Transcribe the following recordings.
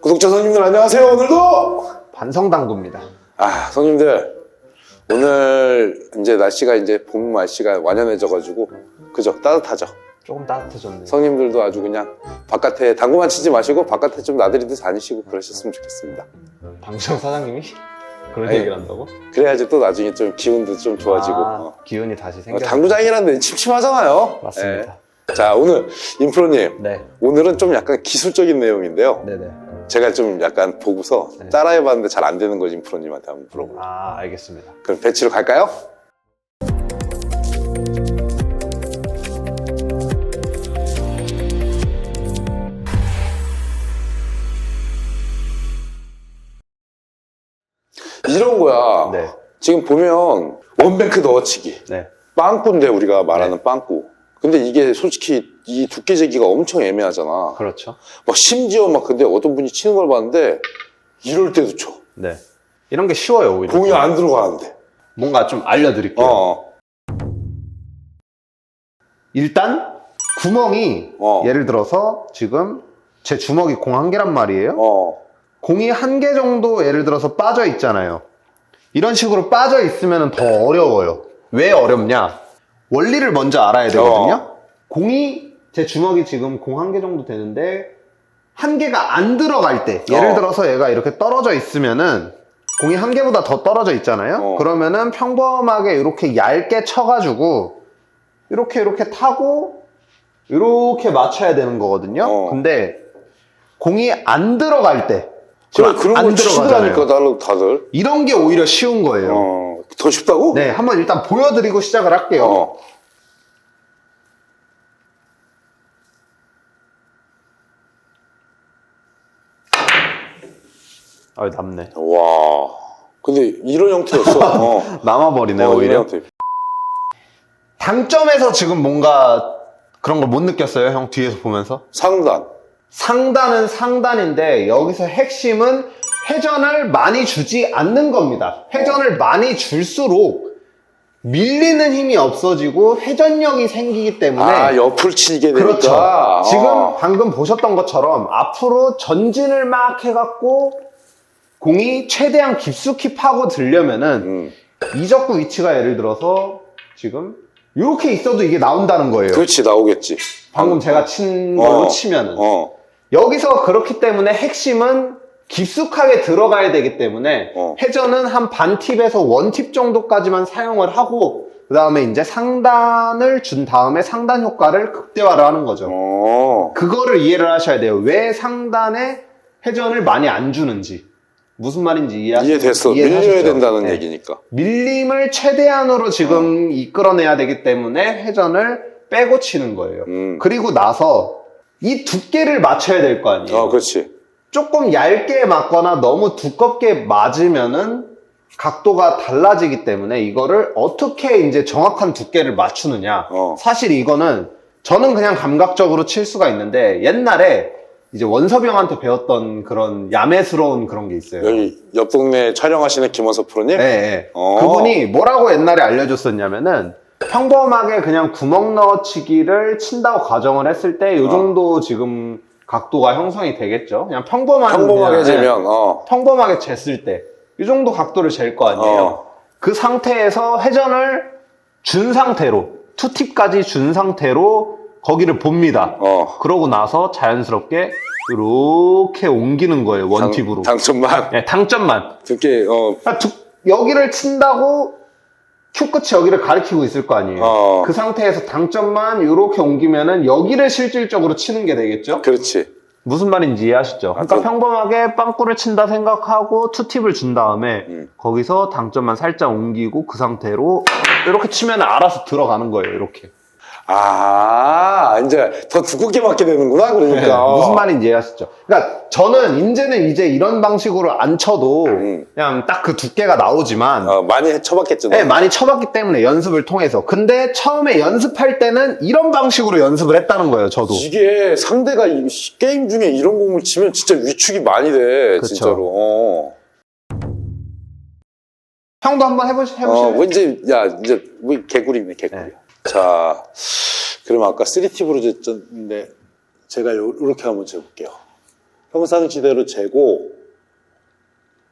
구독자 손님들 안녕하세요. 오늘도 반성당구입니다. 아 손님들 오늘 이제 날씨가 이제 봄 날씨가 완연해져가지고 그죠 따뜻하죠. 조금 따뜻해졌네요. 성님들도 아주 그냥 바깥에 당구만 치지 마시고 바깥에 좀 나들이도 다니시고 그러셨으면 좋겠습니다. 방청 사장님이 그런 아니, 얘기를 한다고? 그래야지 또 나중에 좀 기운도 좀 좋아지고 아, 어. 기운이 다시 어, 생겨. 당구장이라는 데 침침하잖아요. 맞습니다. 예. 자 오늘 인프로님 네, 오늘은 좀 약간 기술적인 내용인데요. 네, 네. 제가 좀 약간 보고서 네. 따라해봤는데 잘 안 되는 거 인프로님한테 한번 물어볼게요. 아, 알겠습니다. 그럼 배치로 갈까요? 이런 거야. 네, 지금 보면 원뱅크 넣어치기. 네, 빵꾸인데 우리가 말하는 빵꾸. 근데 이게 솔직히 이 두께 재기가 엄청 애매하잖아. 그렇죠. 막 심지어 막 근데 어떤 분이 치는 걸 봤는데 이럴 때도 쳐. 네. 이런 게 쉬워요, 오히려. 공이 안 들어가는데. 뭔가 좀 알려드릴게요. 어. 일단 구멍이 어. 예를 들어서 지금 제 주먹이 공 한 개란 말이에요. 어. 공이 한 개 정도 예를 들어서 빠져 있잖아요. 이런 식으로 빠져 있으면 더 어려워요. 왜 어렵냐? 원리를 먼저 알아야 되거든요. 어. 공이 제 주먹이 지금 공 한 개 정도 되는데 한 개가 안 들어갈 때 예를 어. 들어서 얘가 이렇게 떨어져 있으면은 공이 한 개보다 더 떨어져 있잖아요. 어. 그러면은 평범하게 이렇게 얇게 쳐가지고 이렇게 이렇게 타고 이렇게 맞춰야 되는 거거든요. 어. 근데 공이 안 들어갈 때 지금 그런 안걸 치더라니까, 들어가잖아요. 다들. 다들. 이런 게 오히려 쉬운 거예요. 어. 더 쉽다고? 네, 한번 일단 보여드리고 시작을 할게요. 어. 아, 남네. 와. 근데 이런 형태였어. 어. 남아버리네, 어, 이런 오히려. 형태. 당점에서 지금 뭔가 그런 걸 못 느꼈어요, 형 뒤에서 보면서? 상단. 상단은 상단인데 여기서 핵심은 회전을 많이 주지 않는 겁니다. 회전을 많이 줄수록 밀리는 힘이 없어지고 회전력이 생기기 때문에 아, 옆을 치게 되니까. 그렇죠. 어. 지금 방금 보셨던 것처럼 앞으로 전진을 막 해갖고 공이 최대한 깊숙이 파고 들려면은 음. 이적구 위치가 예를 들어서 지금 이렇게 있어도 이게 나온다는 거예요. 그렇지, 나오겠지. 방금 제가 친 걸로 어. 치면은 어. 여기서 그렇기 때문에 핵심은 깊숙하게 들어가야 되기 때문에 어. 회전은 한 반 팁에서 원 팁 정도까지만 사용을 하고 그 다음에 이제 상단을 준 다음에 상단 효과를 극대화를 하는 거죠. 어. 그거를 이해를 하셔야 돼요. 왜 상단에 회전을 많이 안 주는지 무슨 말인지 이해하시, 이해됐어. 밀려야 된다는 네. 얘기니까. 밀림을 최대한으로 지금 어. 이끌어내야 되기 때문에 회전을 빼고 치는 거예요. 음. 그리고 나서 이 두께를 맞춰야 될 거 아니에요. 어, 그렇지. 조금 얇게 맞거나 너무 두껍게 맞으면은 각도가 달라지기 때문에 이거를 어떻게 이제 정확한 두께를 맞추느냐. 어. 사실 이거는 저는 그냥 감각적으로 칠 수가 있는데 옛날에 이제 원섭이 형한테 배웠던 그런 야매스러운 그런 게 있어요. 여기 옆 동네 촬영하시는 김원석 프로님? 네, 네. 어. 그분이 뭐라고 옛날에 알려줬었냐면은 평범하게 그냥 구멍 넣어치기를 친다고 가정을 했을 때 이 정도 지금 각도가 형성이 되겠죠. 그냥 평범한 평범하게 그냥, 네. 재면, 어. 평범하게 쟀을 때 이 정도 각도를 잴 거 아니에요. 어. 그 상태에서 회전을 준 상태로 투팁까지 준 상태로 거기를 봅니다. 어. 그러고 나서 자연스럽게 이렇게 옮기는 거예요 원팁으로. 당, 당첨만. 네, 당점만. 듣게, 어. 아, 두- 여기를 친다고 큐 끝이 여기를 가리키고 있을 거 아니에요. 어. 그 상태에서 당점만 이렇게 옮기면은 여기를 실질적으로 치는 게 되겠죠. 그렇지. 무슨 말인지 이해하시죠? 그러니까 그- 평범하게 빵꾸를 친다 생각하고 투팁을 준 다음에 음. 거기서 당점만 살짝 옮기고 그 상태로 이렇게 치면 알아서 들어가는 거예요. 이렇게. 아, 이제 더 두껍게 맞게 되는구나, 그러니까. 네, 무슨 말인지 이해하시죠? 그러니까 저는 이제는 이제 이런 방식으로 안 쳐도 음. 그냥 딱 그 두께가 나오지만 어, 많이 쳐봤겠죠. 너? 네, 많이 쳐봤기 때문에 연습을 통해서. 근데 처음에 연습할 때는 이런 방식으로 연습을 했다는 거예요, 저도. 이게 상대가 이 게임 중에 이런 공을 치면 진짜 위축이 많이 돼, 그쵸. 진짜로. 어. 형도 한번 해보시, 어, 해보실래요? 뭐 야, 이제, 뭐 개구리네, 개구리. 네. 자, 그럼 아까 3팁으로 쟀는데, 제가 요, 렇게 한번 재볼게요. 평상시대로 재고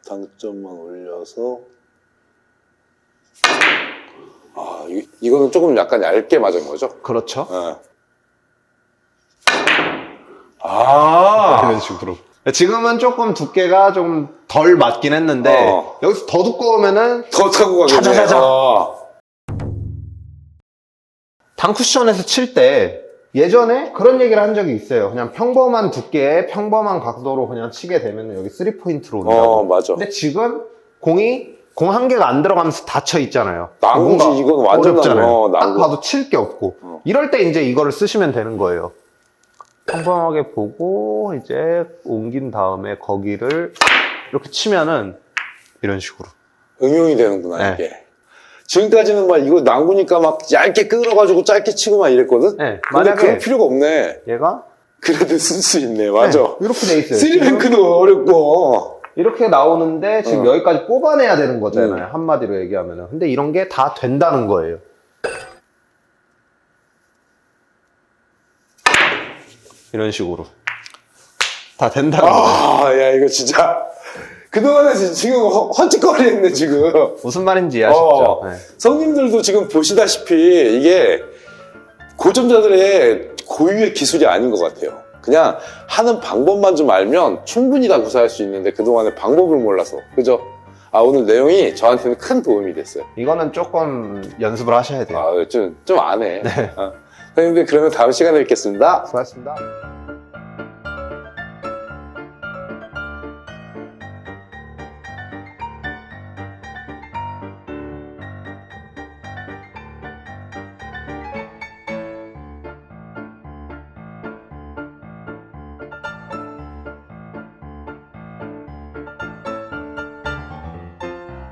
당점만 올려서 아 이, 이거는 조금 약간 얇게 맞은 거죠? 그렇죠. 예. 아 이런 식으로. 지금은 조금 두께가 좀 덜 맞긴 했는데 어. 여기서 더 두꺼우면은 더 타고 가겠네. 자자자자. 아. 방 쿠션에서 칠 때 예전에 그런 얘기를 한 적이 있어요. 그냥 평범한 두께에 평범한 각도로 그냥 치게 되면 여기 3포인트로 온다고. 어 맞아. 근데 지금 공이 공 한 개가 안 들어가면서 닫혀 있잖아요. 난구지, 뭔가 이건 완전 어렵잖아요. 어, 딱. 봐도 칠 게 없고. 어. 이럴 때 이제 이거를 쓰시면 되는 거예요. 평범하게 보고 이제 옮긴 다음에 거기를 이렇게 치면은 이런 식으로. 응용이 되는구나 네. 이게. 지금까지는 막 이거 난구니까 막 얇게 끌어가지고 짧게 치고 막 이랬거든. 네, 근데 만약에- 그럴 필요가 없네. 얘가 그래도 쓸 수 있네. 맞아. 네, 이렇게 돼 있어요. 지금 스리랭크도 어렵고. 이렇게 나오는데 지금 어. 여기까지 뽑아내야 되는 거잖아요. 음. 한마디로 얘기하면은. 근데 이런 게 다 된다는 거예요. 이런 식으로. 다 된다는 거예요. 아, 야 이거 진짜 그동안에 지금 허- 헛짓거리했네 지금. 무슨 말인지 아시죠? 어. 네. 성님들도 지금 보시다시피 이게 고점자들의 고유의 기술이 아닌 것 같아요. 그냥 하는 방법만 좀 알면 충분히 다 구사할 수 있는데 그동안에 방법을 몰라서. 그죠? 아, 오늘 내용이 저한테는 큰 도움이 됐어요. 이거는 조금 연습을 하셔야 돼요. 아, 좀, 좀 안 해. 어. 선생님들, 그러면 다음 시간에 뵙겠습니다. 수고하셨습니다.